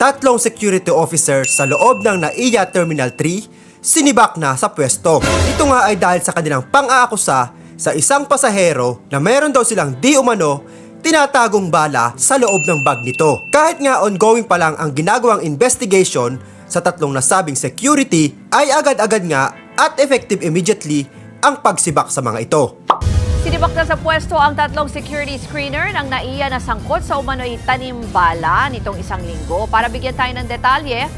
tatlong security officer sa loob ng NAIA Terminal 3 sinibak na sa pwesto. Ito nga ay dahil sa kanilang pang-aakusa sa isang pasahero na meron daw silang di umano tinatagong bala sa loob ng bag nito. Kahit nga ongoing pa lang ang ginagawang investigation sa tatlong nasabing security ay agad-agad nga at effective immediately ang pagsibak sa mga ito. Sinibak sa pwesto ang tatlong security screener ng naiya na sangkot sa umano'y tanim bala nitong isang linggo. Para bigyan tayo ng detalye,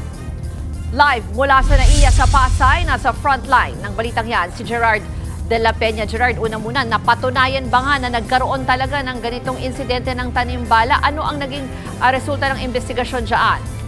live mula sa naiya sa Pasay, nasa frontline ng balitang yan, si Gerard De La Peña. Gerard, una muna, napatunayan ba nga na nagkaroon talaga ng ganitong insidente ng tanim bala? Ano ang naging ah, resulta ng investigasyon dyan?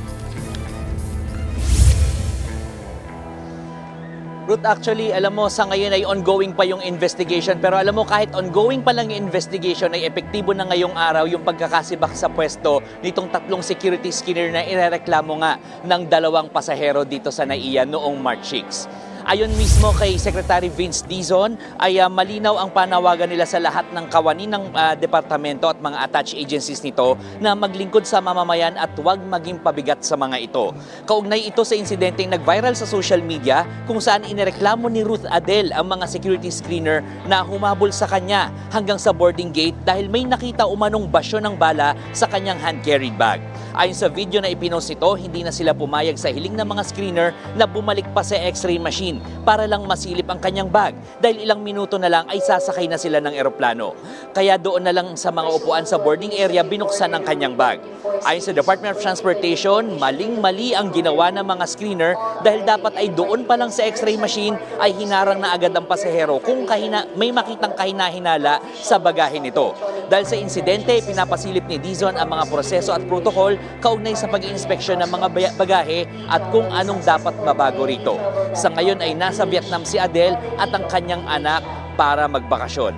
Ruth, actually, alam mo, sa ngayon ay ongoing pa yung investigation. Pero alam mo, kahit ongoing pa lang yung investigation, ay epektibo na ngayong araw yung pagkakasibak sa pwesto nitong tatlong security skinner na irereklamo nga ng dalawang pasahero dito sa NAIA noong March 6. Ayon mismo kay Secretary Vince Dizon ay ah, malinaw ang panawagan nila sa lahat ng kawani ng ah, departamento at mga attached agencies nito na maglingkod sa mamamayan at huwag maging pabigat sa mga ito. Kaugnay ito sa insidenteng nag-viral sa social media kung saan inireklamo ni Ruth Adel ang mga security screener na humabol sa kanya hanggang sa boarding gate dahil may nakita umanong basyo ng bala sa kanyang hand-carried bag. Ayon sa video na ipinost ito, hindi na sila pumayag sa hiling ng mga screener na bumalik pa sa x-ray machine para lang masilip ang kanyang bag dahil ilang minuto na lang ay sasakay na sila ng eroplano. Kaya doon na lang sa mga upuan sa boarding area binuksan ang kanyang bag. Ayon sa Department of Transportation, maling-mali ang ginawa ng mga screener dahil dapat ay doon pa lang sa x-ray machine ay hinarang na agad ang pasahero kung kahina, may makitang kahina-hinala sa bagahe nito. Dahil sa insidente, pinapasilip ni Dizon ang mga proseso at protocol kaugnay sa pag-inspeksyon ng mga bagahe at kung anong dapat mabago rito. Sa ngayon ay nasa Vietnam si Adele at ang kanyang anak para magbakasyon.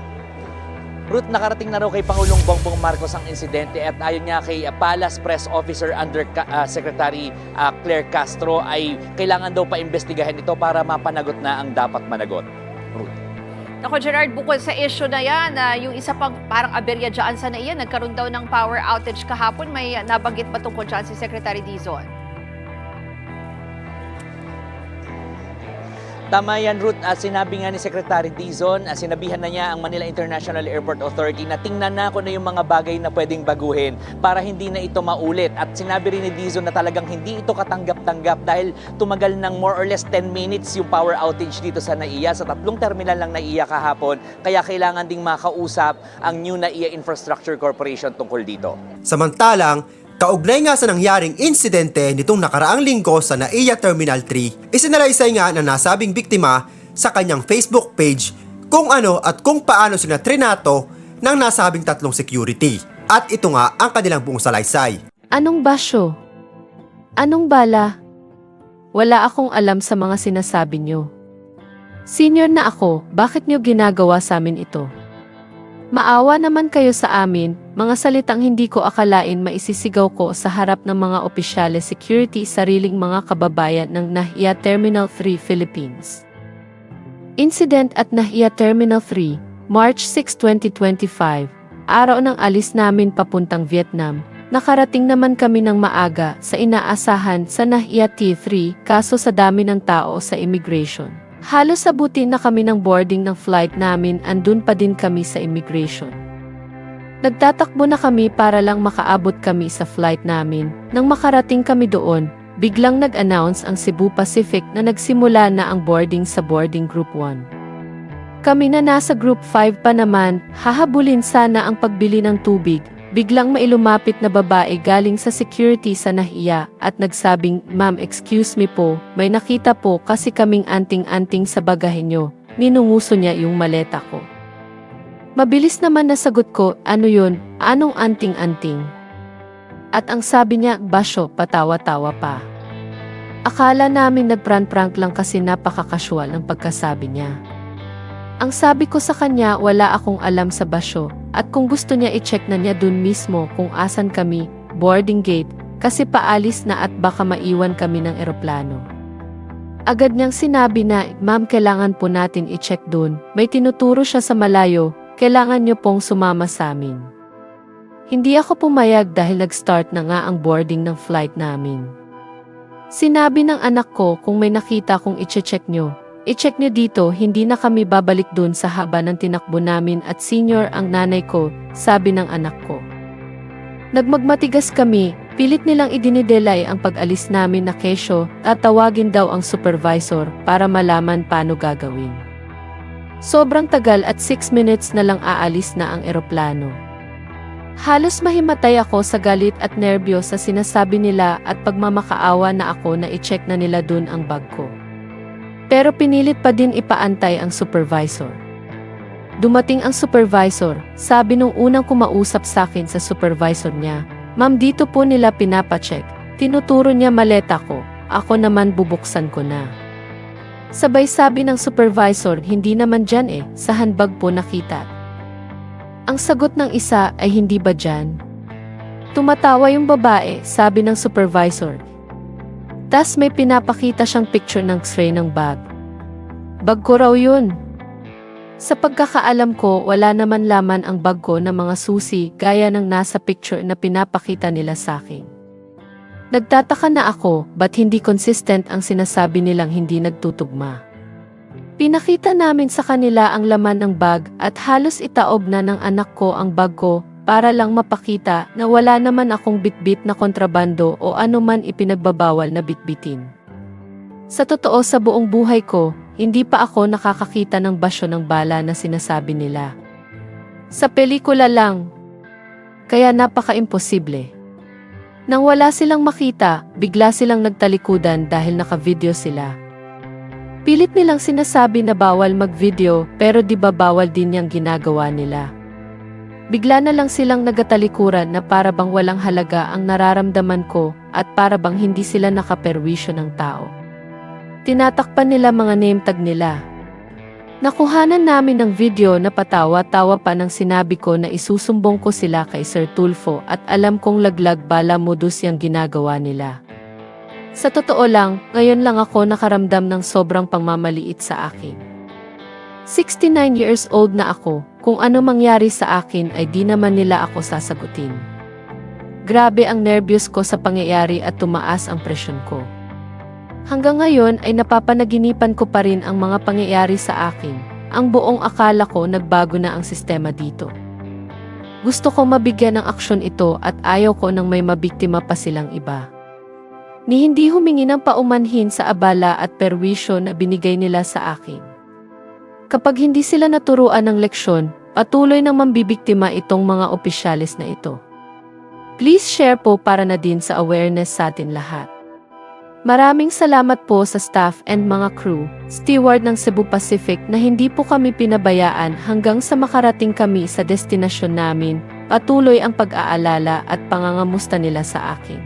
Ruth, nakarating na raw kay Pangulong Bongbong Marcos ang insidente at ayon nga kay uh, Palace Press Officer Under uh, Secretary uh, Claire Castro ay kailangan daw pa-imbestigahan ito para mapanagot na ang dapat managot. Ruth. Ako Gerard, bukod sa issue na yan, ah, yung isa pang parang aberya dyan sa naiya, nagkaroon daw ng power outage kahapon. May nabanggit ba tungkol dyan si Secretary Dizon? Tama yan, Ruth. At sinabi nga ni Secretary Dizon, at sinabihan na niya ang Manila International Airport Authority na tingnan na ko na yung mga bagay na pwedeng baguhin para hindi na ito maulit. At sinabi rin ni Dizon na talagang hindi ito katanggap-tanggap dahil tumagal ng more or less 10 minutes yung power outage dito sa NAIA sa tatlong terminal ng NAIA kahapon. Kaya kailangan ding makausap ang new NAIA Infrastructure Corporation tungkol dito. Samantalang, kaugnay nga sa nangyaring insidente nitong nakaraang linggo sa NAIA Terminal 3, isinalaysay nga na nasabing biktima sa kanyang Facebook page kung ano at kung paano sina trinato ng nasabing tatlong security. At ito nga ang kanilang buong salaysay. Anong basyo? Anong bala? Wala akong alam sa mga sinasabi nyo. Senior na ako, bakit nyo ginagawa sa amin ito? Maawa naman kayo sa amin, mga salitang hindi ko akalain maisisigaw ko sa harap ng mga opisyales security sariling mga kababayan ng Nahia Terminal 3 Philippines. Incident at Nahia Terminal 3, March 6, 2025, araw ng alis namin papuntang Vietnam, nakarating naman kami ng maaga sa inaasahan sa Nahia T3 kaso sa dami ng tao sa immigration. Halos sabutin na kami ng boarding ng flight namin andun pa din kami sa immigration. Nagtatakbo na kami para lang makaabot kami sa flight namin. Nang makarating kami doon, biglang nag-announce ang Cebu Pacific na nagsimula na ang boarding sa boarding group 1. Kami na nasa group 5 pa naman, hahabulin sana ang pagbili ng tubig. Biglang may lumapit na babae galing sa security sa nahiya at nagsabing, Ma'am excuse me po, may nakita po kasi kaming anting-anting sa bagahe nyo. Ninunguso niya yung maleta ko. Mabilis naman nasagot ko, ano yun, anong anting-anting? At ang sabi niya, basyo, patawa-tawa pa. Akala namin nagprank-prank lang kasi napaka-casual ng pagkasabi niya. Ang sabi ko sa kanya, wala akong alam sa basyo, at kung gusto niya i-check na niya dun mismo kung asan kami, boarding gate, kasi paalis na at baka maiwan kami ng eroplano. Agad niyang sinabi na, ma'am kailangan po natin i-check dun, may tinuturo siya sa malayo, kailangan niyo pong sumama sa amin. Hindi ako pumayag dahil nag-start na nga ang boarding ng flight namin. Sinabi ng anak ko kung may nakita kong iche-check nyo, i-check nyo dito hindi na kami babalik dun sa haba ng tinakbo namin at senior ang nanay ko, sabi ng anak ko. Nagmagmatigas kami, pilit nilang idinidelay ang pag-alis namin na kesyo at tawagin daw ang supervisor para malaman paano gagawin. Sobrang tagal at 6 minutes na lang aalis na ang eroplano. Halos mahimatay ako sa galit at nerbyo sa sinasabi nila at pagmamakaawa na ako na i-check na nila dun ang bag ko. Pero pinilit pa din ipaantay ang supervisor. Dumating ang supervisor, sabi nung unang kumausap sa akin sa supervisor niya, Ma'am dito po nila pinapacheck, tinuturo niya maleta ko, ako naman bubuksan ko na. Sabay sabi ng supervisor, hindi naman dyan eh, sa handbag po nakita. Ang sagot ng isa ay hindi ba dyan? Tumatawa yung babae, sabi ng supervisor. Tas may pinapakita siyang picture ng x-ray ng bag. Bag ko raw yun. Sa pagkakaalam ko, wala naman laman ang bag ko ng mga susi gaya ng nasa picture na pinapakita nila sa akin. Nagtataka na ako, ba't hindi consistent ang sinasabi nilang hindi nagtutugma. Pinakita namin sa kanila ang laman ng bag at halos itaob na ng anak ko ang bag ko para lang mapakita na wala naman akong bitbit na kontrabando o anuman ipinagbabawal na bitbitin. Sa totoo sa buong buhay ko, hindi pa ako nakakakita ng basyo ng bala na sinasabi nila. Sa pelikula lang. Kaya napaka-imposible. Nang wala silang makita, bigla silang nagtalikudan dahil naka-video sila. Pilit nilang sinasabi na bawal mag-video pero di ba bawal din yung ginagawa nila. Bigla na lang silang nagatalikuran na para bang walang halaga ang nararamdaman ko at para bang hindi sila nakaperwisyo ng tao. Tinatakpan nila mga name tag nila. Nakuhanan namin ng video na patawa-tawa pa nang sinabi ko na isusumbong ko sila kay Sir Tulfo at alam kong laglag bala modus yung ginagawa nila. Sa totoo lang, ngayon lang ako nakaramdam ng sobrang pangmamaliit sa akin. 69 years old na ako, kung ano mangyari sa akin ay di naman nila ako sasagutin. Grabe ang nervyos ko sa pangyayari at tumaas ang presyon ko. Hanggang ngayon ay napapanaginipan ko pa rin ang mga pangyayari sa akin. Ang buong akala ko nagbago na ang sistema dito. Gusto ko mabigyan ng aksyon ito at ayaw ko nang may mabiktima pa silang iba. Ni hindi humingi ng paumanhin sa abala at perwisyo na binigay nila sa akin. Kapag hindi sila naturuan ng leksyon, patuloy nang mambibiktima itong mga opisyalis na ito. Please share po para na din sa awareness sa atin lahat. Maraming salamat po sa staff and mga crew, steward ng Cebu Pacific na hindi po kami pinabayaan hanggang sa makarating kami sa destinasyon namin, patuloy ang pag-aalala at pangangamusta nila sa akin.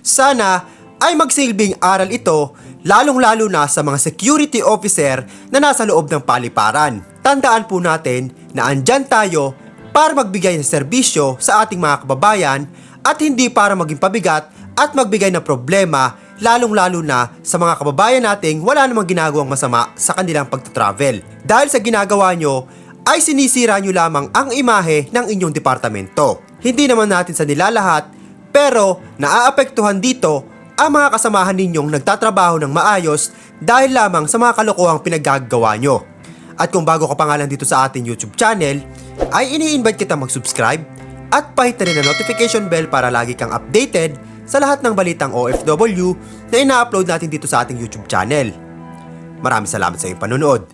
Sana ay magsilbing aral ito lalong-lalo na sa mga security officer na nasa loob ng paliparan. Tandaan po natin na andyan tayo para magbigay ng serbisyo sa ating mga kababayan at hindi para maging pabigat at magbigay ng problema lalong-lalo na sa mga kababayan nating wala namang ginagawang masama sa kanilang pagtatravel. Dahil sa ginagawa nyo, ay sinisira nyo lamang ang imahe ng inyong departamento. Hindi naman natin sa nilalahat, pero naaapektuhan dito ang mga kasamahan ninyong nagtatrabaho ng maayos dahil lamang sa mga kalokohang pinaggagawa nyo. At kung bago ka pa nga lang dito sa ating YouTube channel, ay ini-invite kita mag-subscribe at pahit na rin ang notification bell para lagi kang updated sa lahat ng balitang OFW na ina-upload natin dito sa ating YouTube channel. Maraming salamat sa iyong panonood.